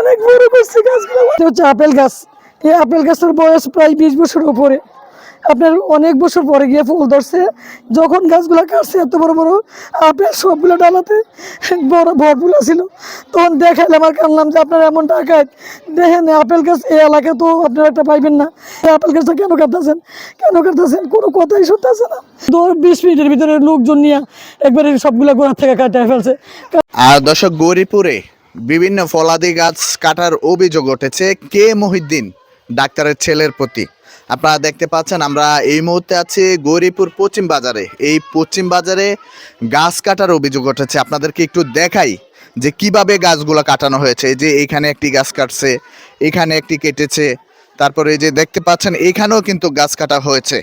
অনেক বড় করছে গাছগুলো। হচ্ছে আপেল গাছ, এই আপেল গাছের বয়স প্রায় বিশ বছর উপরে। আপনার অনেক বছর পরে গিয়ে ফুল ধরছে। যখন গাছগুলো কাটছে, এত বড় বড় আপেল সবগুলো ডালাতে বড় ভরপুর ছিল। তখন দেখাইলাম আর কানলাম যে আপনার এমন টাকায় দেখেন, আপেল গাছ এই এলাকায় তো আপনারা একটা পাইবেন না। এই আপেল গাছটা কেন কাটতেছেন? কেন কাটতেছেন? কোনো কথাই শুনতেছে না। দশ বিশ মিনিটের ভিতরে লোকজন নিয়ে একবারে সবগুলো গোড়া থেকে কাটায় ফেলছে। আর দর্শক গৌরীপুরে বিভিন্ন ফলাদি গাছ কাটার অভিযোগ উঠেছে কে মহিদ্দিন ডাক্তারের ছেলের প্রতি। আপনারা দেখতে পাচ্ছেন, আমরা এই মুহূর্তে আছি গৌরীপুর পশ্চিম বাজারে। এই পশ্চিম বাজারে গাছ কাটার অভিযোগ উঠেছে। আপনাদেরকে একটু দেখাই যে কীভাবে গাছগুলো কাটানো হয়েছে। যে এখানে একটি গাছ কাটছে, এখানে একটি কেটেছে তারপরে এই যে দেখতে পাচ্ছেন, এখানেও কিন্তু গাছ কাটা হয়েছে।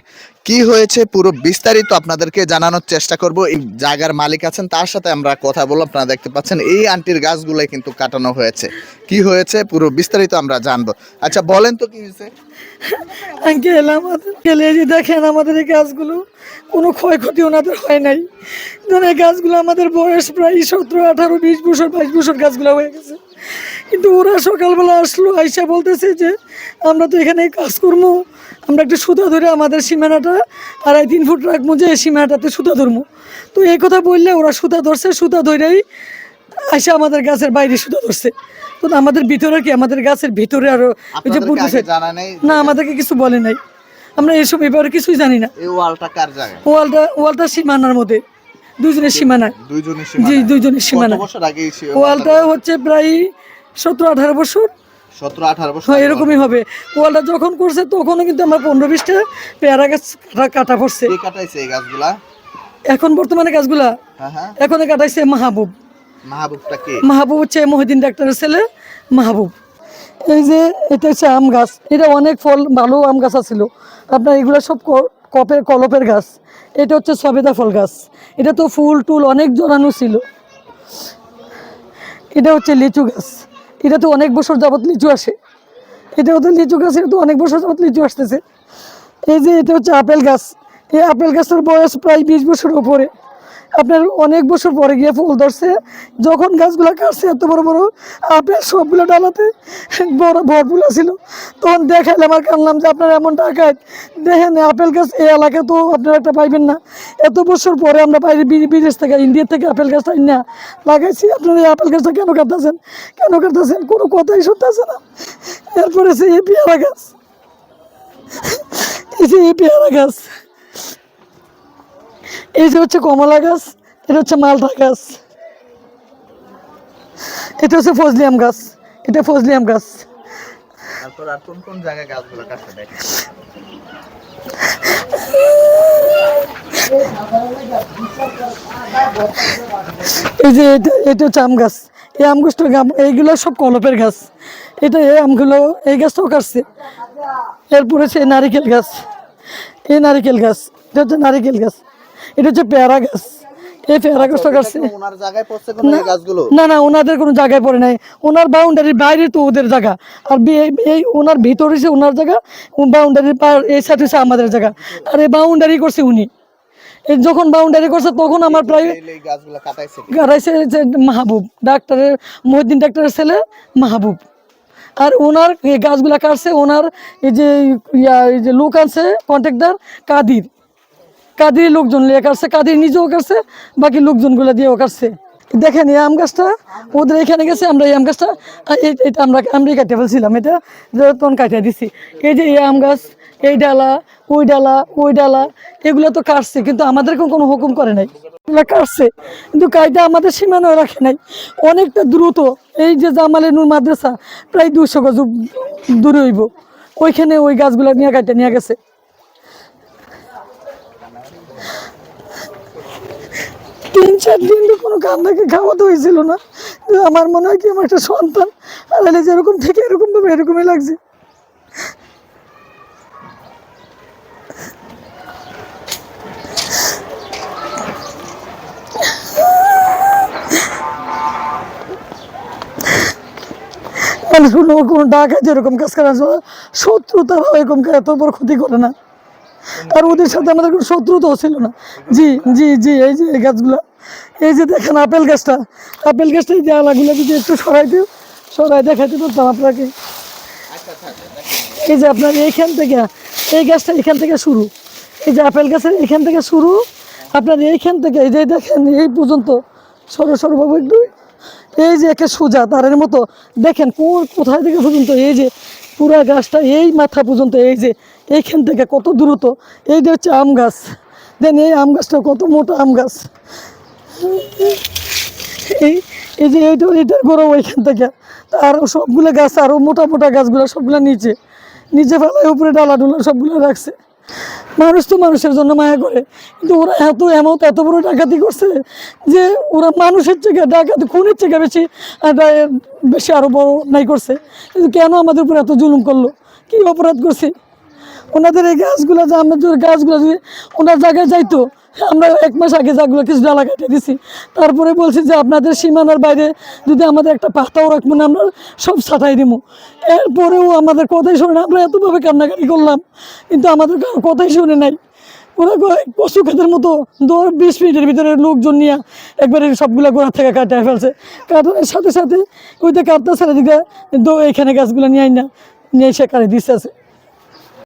কি হয়েছে পুরো বিস্তারিত আপনাদেরকে জানানোর চেষ্টা করব। এই জায়গার মালিক আছেন, তার সাথে আমরা কথা বলব। আপনারা দেখতে পাচ্ছেন, এই আন্টির গাছগুলোই কিন্তু কাটানো হয়েছে। কি হয়েছে পুরো বিস্তারিত আমরা জানব। আচ্ছা বলেন তো কি হয়েছে? আঙ্কেল আমাদের গেলে যে দেখেন আমাদের এই গাছগুলো, কোনো ক্ষয়ক্ষতি ওনাদের হয় নাই। ধরুন এই গাছগুলো আমাদের বয়স প্রায় সতেরো, আঠারো, বিশ বছর, বাইশ বছর গাছগুলো হয়ে গেছে। কিন্তু ওরা সকালবেলা আসলো আইসা বলতেছে যে আমরা তো এখানে কাজ করব আমরা একটু সুতা ধরে আমাদের সীমানাটা আড়াই তিন ফুট রাখব যে এই সীমানাটাতে সুতা ধরবো তো এই কথা বললে ওরা সুতা ধরছে সুতা ধরেই আইসা আমাদের গাছের বাইরে সুতা ধরছে। তো আমাদের ভিতরে কি আমাদের গাছের ভিতরে আরও ওই যে নেই না আমাদেরকে কিছু বলে নাই। আমরা এসব ব্যাপারে কিছুই জানি না। ওয়ালটা ওয়ালটা ওয়ালটা সীমানার মধ্যে দুজনের সীমানা দুইজনের জি দুইজনের সীমানা ওয়ালটা হচ্ছে প্রায় সতেরো আঠারো বছর? সতেরো আঠারো বছর হ্যাঁ এরকমই হবে। ওয়ালটা যখন করছে তখনও কিন্তু আমার পনেরো বিশটা পেয়ারা গাছ কাটা- পড়ছে। কাটাইছে এই গাছগুলা? এখন বর্তমানে গাছগুলা? হ্যাঁ হ্যাঁ। এখন কাটাইছে মাহবুব। মাহবুবটা কে? মাহবুব হচ্ছে মহিদিন ডাক্তারের ছেলে মাহবুব। এই যে এটা হচ্ছে আম গাছ। এটা অনেক ফল ভালো আম গাছ আছিল। আপনার এগুলো সব কপের কলপের গাছ। এটা হচ্ছে সবেদা ফল গাছ। এটা তো ফুল টুল অনেক জড়ানো ছিল। এটা হচ্ছে লিচু গাছ। এটা তো অনেক বছর যাবত লিচু আসে। এটা হচ্ছে লিচু গাছ এটা তো অনেক বছর যাবত লিচু আসতেছে। এই যে এটা হচ্ছে আপেল গাছ। এই আপেল গাছের বয়স প্রায় বিশ বছর উপরে। আপনার অনেক বছর পরে গিয়ে ফুল ধরছে। যখন গাছগুলো কাটছে, এত বড় বড় আপেল সবগুলো ডালাতে বড় ভরপুর ছিল তখন দেখাইলাম আর কানলাম যে আপনার এমন টাকায় দেখেন, আপেল গাছ এই এলাকায় তো আপনারা একটা পাইবেন না। এত বছর পরে আমরা বাইরে বিদেশ থেকে, ইন্ডিয়া থেকে আপেল গাছটা না। লাগাইছি, আপনারা এই আপেল গাছটা কেন কাটতেছেন? কেন কাটতেছেন? কোনো কথাই শুনতেছে না। এরপরে সে এই পেয়ারা গাছ। এই এই পেয়ারা গাছ। এই যে হচ্ছে কমলা গাছ এটা হচ্ছে মালটা গাছ। এটা হচ্ছে ফজলিয়াম গাছ এটা ফজলিয়াম গাছ। এই যে এটা এটা হচ্ছে আম গাছ। এই আম গাছটা গাম- এইগুলো সব কলপের গাছ। এটা এই আমগুলো এই গাছটাও কাটছে। এরপরে হচ্ছে নারিকেল গাছ। এই নারিকেল গাছ এটা হচ্ছে নারিকেল গাছ। এটা হচ্ছে পেয়ারা গাছ। এই পেয়ারা গাছটা কাটছে না না ওনাদের কোনো জায়গায় পড়ে নাই। ওনার বাউন্ডারির বাইরে তো ওদের জায়গা। আর এই ওনার ভিতর হচ্ছে ওনার জায়গা বাউন্ডারির এই সাইড হচ্ছে আমাদের জায়গা। আর এই বাউন্ডারি করছে উনি। যখন বাউন্ডারি করছে তখন আমার প্রায় কাটাইছে মাহবুব ডাক্তারের মহিদ্দিন ডাক্তারের ছেলে মাহবুব। আর ওনার এই গাছগুলা কাটছে ওনার এই যে ইয়া এই যে লোক আছে কন্ট্রাক্টর কাদির। কাদির লোকজন লিয়ে কাটছে, কাদির নিজেও কাটছে, বাকি লোকজনগুলো দিয়েও কাটছে। দেখেন এই আম গাছটা, ওদের এখানে গেছে, আমরা এই আম গাছটা এটা আমরা আমরা কাটতে ফেলছিলাম, এটা তখন কাটিয়ে দিছি। এই যে এই আম গাছ, এই ডালা, ওই ডালা ওই ডালা, এগুলো তো কাটছে, কিন্তু আমাদেরকে কোনো হুকুম করে নাই। কাটছে, কিন্তু কায়দা আমাদের সীমানাও রাখে নাই। অনেকটা দ্রুত, এই যে জামালে নূর মাদ্রাসা, প্রায় দুশো গজ দূরে হইব। ওইখানে ওই গাছগুলো নিয়ে কাটে নিয়ে গেছে। তিন চার দিন কোনো কান্নাকে খাওয়াতে হয়েছিল না। আমার মনে হয় কি আমার একটা সন্তান। আর যেরকম থেকে এরকম ভাবে এরকমই লাগছে। মানুষ কোনো কোনো ডাকা যেরকম কাজ করা যায়, শত্রু তারা এরকম এত বড় ক্ষতি করে না। আর ওদের সাথে আমাদের কোনো শত্রুতাও ছিল না। জি জি জি, এই যে এই গাছগুলো। এই যে দেখেন আপেল গাছটা। আপেল গাছটা এই যে আলাগুলো যদি একটু সরাই দিও সবাই দেখাতে পারতাম আপনাকে। এই যে আপনার এইখান থেকে, এই গাছটা এখান থেকে শুরু। এই যে আপেল গাছের এখান থেকে শুরু। আপনার এইখান থেকে, এই যে দেখেন, এই পর্যন্ত। সরো সরো বাবু একটু। এই যে একে সোজা তারের মতো। দেখেন কোথায় থেকে পর্যন্ত এই যে পুরা গাছটা, এই মাথা পর্যন্ত এই যে এইখান থেকে কত দ্রুত? এই যে হচ্ছে আম গাছ। দেন এই আম গাছটা কত মোটা আম গাছ। এই এই যে এইটা এটার গরম ওইখান থেকে। আর সবগুলো গাছ আরও মোটা মোটা গাছগুলো সবগুলো নিচে। নিচে ফেলায় উপরে ডালা ডুলা সবগুলো রাখছে। মানুষ তো মানুষের জন্য মায়া করে। কিন্তু ওরা এত এমন এত বড় ডাকাতি করছে যে ওরা মানুষের থেকে, ডাকাতি খুনের থেকে বেশি বেশি আরও বড় নাই করছে। কিন্তু কেন আমাদের উপর এত জুলুম করল? কী অপরাধ করছি? ওনাদের এই গাছগুলো যে আমরা যদি গাছগুলো যদি ওনার জায়গায় যাইতো, আমরা এক মাস আগে যাগুলো কিছু ডালা কাটিয়ে দিছি। তারপরে বলছি যে আপনাদের সীমানার বাইরে যদি আমাদের একটা পাতাও রাখব না, আমরা সব ছাটাই দিব এরপরেও আমাদের কথাই শুনে আমরা এতভাবে কান্নাকাটি করলাম, কিন্তু আমাদের কারও কথাই শুনে নাই। ওরা পশু ক্ষেতের মতো দশ বিশ মিনিটের ভিতরে লোকজন নিয়ে একবারে সবগুলো গোড়া থেকে কাটায় ফেলছে। কাটানোর সাথে সাথে ওইটা কাটতেছে এদিকে এখানে গাছগুলো নিয়ে না নিয়ে এসে কাটে দিচ্ছে